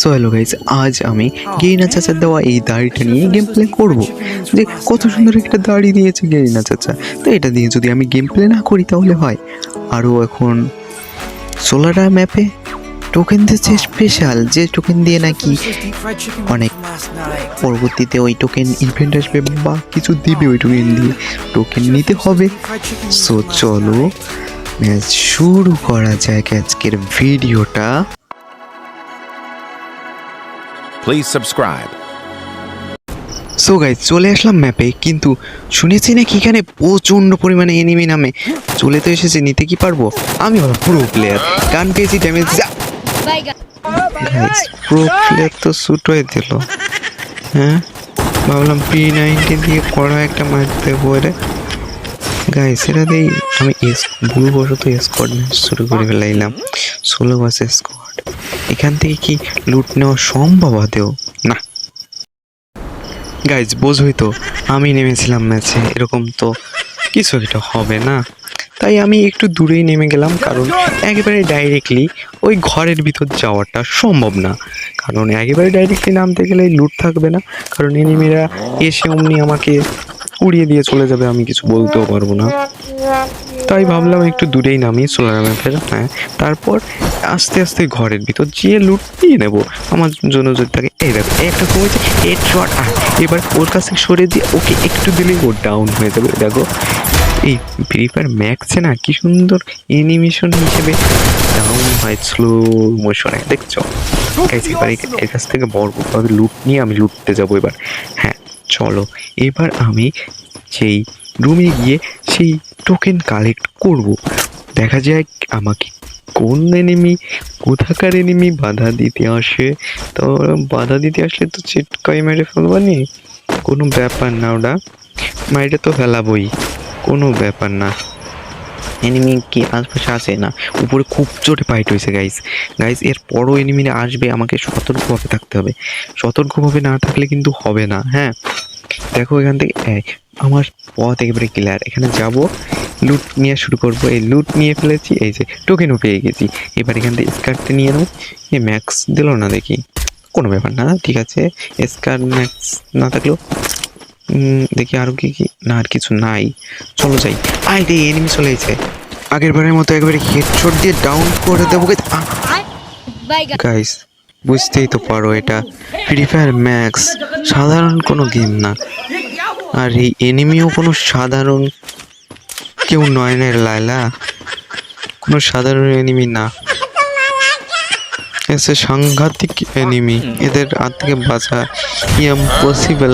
So hello guys আজ আমি Garena চাচার দেওয়া এই দাড়িটা নিয়ে গেম প্লে করব। যে কত সুন্দর একটা দাড়ি দিয়েছে গেরিনা চাচা। তো এটা দিয়ে যদি আমি গেম প্লে না করি তাহলে হয়। আরও এখন সোলারা ম্যাপে টোকেন দিচ্ছে স্পেশাল যে টোকেন দিয়ে নাকি অনেক পরবর্তীতে ওই টোকেন ইভেন্ট আসবে বা কিছু দিবে ওই টোকেন দিয়ে। টোকেন নিতে হবে। সো চলো ম্যাচ শুরু করা যাক আজকের ভিডিওটা Please subscribe. সো গাইজ চলে আসলাম ম্যাপে কিন্তু শুনেছি নাকি এখানে প্রচণ্ড পরিমাণে এনিমি নামে। চলে তো এসেছে নিতে কি পারব? আমি প্রো প্লেয়ার গান পেয়েছি ড্যামেজ প্রো প্লেয়ার তো শুট হয়ে দিল। হ্যাঁ? ভাবলাম পি নাইনটি দিয়ে কড়া একটা মারতে পরে গাইস এটা দিয়ে আমি এস ভুলবশত স্কোয়াড ম্যাচ শুরু করে ফেলাইলাম। ষোলো বাসে স্কোয়াড এখান থেকে কি লুট নেওয়া সম্ভব আদেও না। গাইজ বোঝই তো, আমি নেমেছিলাম ম্যাচে এরকম তো কিছু একটা হবে না। তাই আমি একটু দূরেই নেমে গেলাম, কারণ একেবারে ডাইরেক্টলি ওই ঘরের ভিতর যাওয়াটা সম্ভব না। কারণ একেবারে ডাইরেক্টলি নামতে গেলে লুট থাকবে না, কারণ এনিমিরা এসে অমনি আমাকে উড়িয়ে দিয়ে চলে যাবে, আমি কিছু বলতেও পারব না। তাই ভাবলাম একটু দূরেই নামি সোলার ম্যাপের হ্যাঁ। তারপর আস্তে আস্তে ঘরের ভিতর যেয়ে লুট নিয়ে নেব। আমার জন্য যদি থাকে এই দেখো, একটা কমেছে হেড শট এবার ওর কাছে সরে দিয়ে ওকে একটু দিলেই ও ডাউন হয়ে যাবে, দেখো। এই ফ্রি ফায়ার ম্যাক্সে না কি সুন্দর অ্যানিমেশন হিসেবে ডাউন হয় স্লো মোশনে দেখছ? এবার এর কাছ থেকে বড়ভাবে লুট নিয়ে আমি লুটতে যাব এবার হ্যাঁ। চলো, এবার আমি সেই রুমে গিয়ে সেই টোকেন কালেক্ট করব। দেখা যায় আমাকে কোন এনিমি কোথাকার এনিমি বাধা দিতে আসে। তো বাধা দিতে আসলে তো চিটকাই মেরে ফেলবানি কোনো ব্যাপার না ওটা। মাইরে তো ফেলাবই। কোনো ব্যাপার না। এনিমি কি আশপাশে আসে না, উপরে খুব জোরে ফাইট হয়েছে গাইস গাইস এর পরও এনিমিরা আসবে, আমাকে সতর্কভাবে থাকতে হবে। সতর্কভাবে না থাকলে কিন্তু হবে না হ্যাঁ? দেখো এখান থেকে আমার পথ একেবারে ক্লিয়ার এখানে যাব লুট নিয়ে শুরু করব। এই লুট নিয়ে ফেলেছি এই যে টোকেনও পেয়ে গেছি। এবার এখান থেকে স্কার্টটা নিয়ে নাও। এ ম্যাক্স দিল না দেখি। কোনো ব্যাপার না ঠিক আছে। স্কার্ট ম্যাক্স না থাকলেও দেখি আরও কি কি না আর কিছু নাই। চলো যাই। আই রে এনিমি চলে এসেছে। আগের বারের মতো একবারে হেডশট দিয়ে ডাউন করে দেবো গাইস বুঝতেই তো পারো এটা ফ্রি ফায়ার ম্যাক্স সাধারণ কোনো গেম না। আর এই এনিমিও কোনো সাধারণ কেউ নয় না লায়লা। কোনো সাধারণ এনিমি না। এসে সাংঘাতিক এনিমি এদের হাত থেকে বাঁচা ইম্পসিবল